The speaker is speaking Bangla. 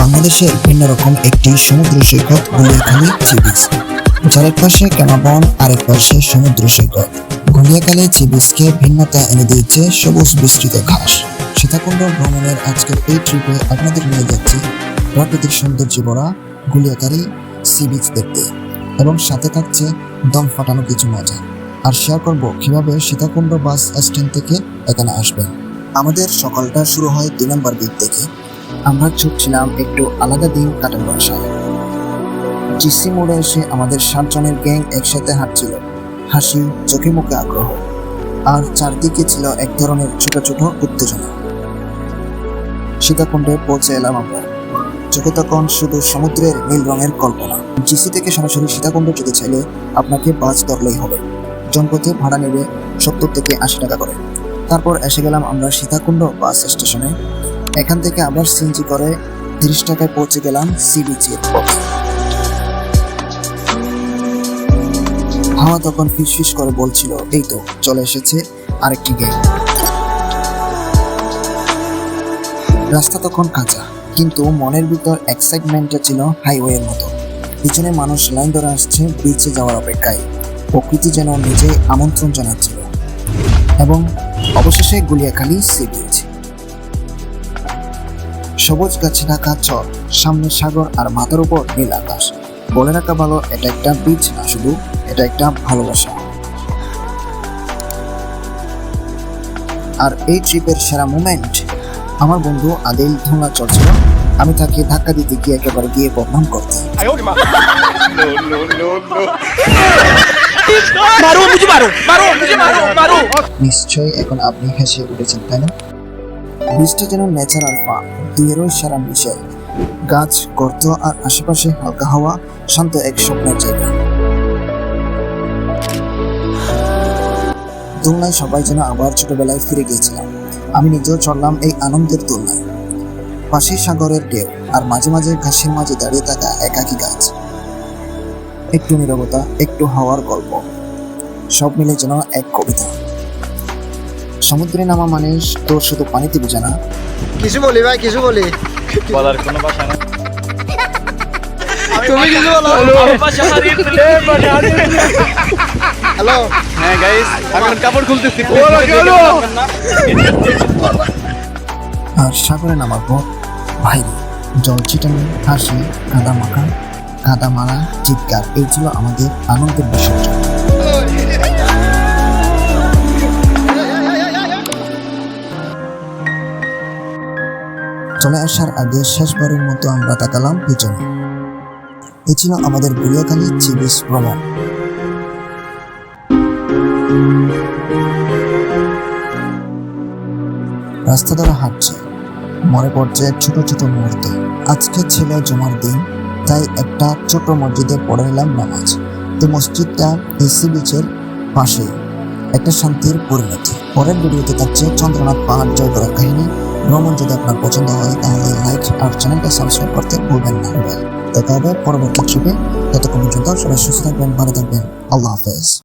বাংলাদেশের ভিন্ন রকম একটি সমুদ্র সৈকত গুলিয়াখালী সি বিচ যার এক পাশে ক্যামাবন আরেক পাশে সমুদ্র সৈকত। গুলিয়াখালী সি বিচকে ভিন্নতা এনে দিয়েছে সবুজ বিস্তৃত ঘাস। সীতাকুণ্ড ভ্রমণের আজকের এই ট্রিপে আপনাদের নিয়ে যাচ্ছি প্রাকৃতিক সৌন্দর্য ভরা গুলিয়াখালী সি বিচ দেখতে এবং সাথে থাকছে দম ফাটানো কিছু মজা। আর শেয়ার করব কীভাবে সীতাকুণ্ড বাস স্ট্যান্ড থেকে এখানে আসবেন। আমাদের সকালটা শুরু হয় দুই নম্বর গেট থেকে। আমরা ছুটছিলাম একটু আলাদা দিন কাটানোর আশায়। জিসি মোড়ে এসে আমাদের সাতজনের গ্যাং একসাথে হাঁটছিল। হাসি, চোখে মুখে আগ্রহ। আর চারদিকে ছিল এক ধরনের ছোট ছোট উত্তেজনা। সীতাকুণ্ডে পৌঁছে এলাম আমরা। চোখে তখন শুধু সমুদ্রের নীল রঙের কল্পনা। জিসি থেকে সরাসরি সীতাকুণ্ড যেতে চাইলে আপনাকে বাস ধরলেই হবে। জনপথে ভাড়া নেবে সত্তর থেকে আশি টাকা করে। তারপর এসে গেলাম আমরা সীতাকুণ্ড বাস স্টেশনে। এখান থেকে আবার সিএনজি করে তিরিশ টাকায় পৌঁছে গেলাম সি বিচের হাওয়া তখন ফিসফিস করে বলছিল, এই তো, চলে এসেছে আরেকটি গেম রাস্তা তখন কাঁচা, কিন্তু মনের ভিতর এক্সাইটমেন্টটা ছিল হাইওয়ের মতো। পিছনে মানুষ লাইন ধরে আসছে বিচে যাওয়ার অপেক্ষায়। প্রকৃতি যেন নিজে আমন্ত্রণ জানাচ্ছিল। এবং অবশেষে গুলিয়াখালী সি বিচ সবুজ গাছে ঢাকা চর সামনে সাগর আর মাথার উপর নীল আকাশ। বলে রাখা ভালো এটা একটা বীজ না শুধু এটা একটা ভালোবাসা। আর এই ট্রিপের সেরা মুমেন্ট আমার বন্ধু আদিল ধুমা চলছিল। আমি তাকে ধাক্কা দিতে গিয়ে একেবারে গিয়ে বদনাম করতে। নিশ্চয় এখন আপনি হেসে উঠেছেন তাই না? বীজটা যেন ন্যাচারাল ফার্ম দুইয়েরও সারা মিশে। গাছ, গর্ত আর আশেপাশে হালকা হাওয়া, শান্ত এক স্বপ্নের জায়গা। দোলনায় সবাই যেন আবার ছোটবেলায় ফিরে গিয়েছিলাম। আমি নিজেও চললাম এই আনন্দের দোলনায়। পাশে সাগরের ঢেউ আর মাঝে মাঝে ঘাসের মাঝে দাঁড়িয়ে থাকা একাকী গাছ। একটু নীরবতা, একটু হাওয়ার গল্প। সব মিলে যেন এক কবিতা। সমুদ্রে নামা মানে তো শুধু পানিতে বোঝে না। কিছু বলি ভাই কিছু বলি। বলার কোনো ভাষা না তুমি কিছু বলো। হ্যালো। হ্যাঁ গাইস আমি এখন কাপড় খুলতেছি। আর সাগরে নামার পর ভাই জল ছিটানো হাসি কাদা মাখা কাদা মারা চিৎকার এই ছিল আমাদের আনন্দের বিষয়টা। চলে আসার আগে শেষবারের মতো আমরা তাকালাম পিছনে। এ ছিল আমাদের গুলিয়াখালী চিবিস ভ্রমণ। রাস্তা ধরে হাঁটছে। মনে পড়ছে ছোট ছোট মুহূর্ত। আজকে ছিল জমার দিন, তাই একটা ছোট মসজিদে পড়ে নিলাম নামাজ। তো মসজিদটা এসি বিচের পাশে একটা শান্তির পরিণতি। পরের ভিডিওতে থাকছে চন্দ্রনাথ পাহাড় জয় করার কাহিনী। ভ্রমণ যদি আপনার পছন্দ হয়, তাহলে লাইক আর চ্যানেলটা সাবস্ক্রাইব করতে ভুলবেন না। দেখা হবে পরবর্তী ট্রিপে ততক্ষণ পর্যন্ত সবাই সুস্থ থাকবেন, ভালো থাকবেন। আল্লাহ হাফেজ।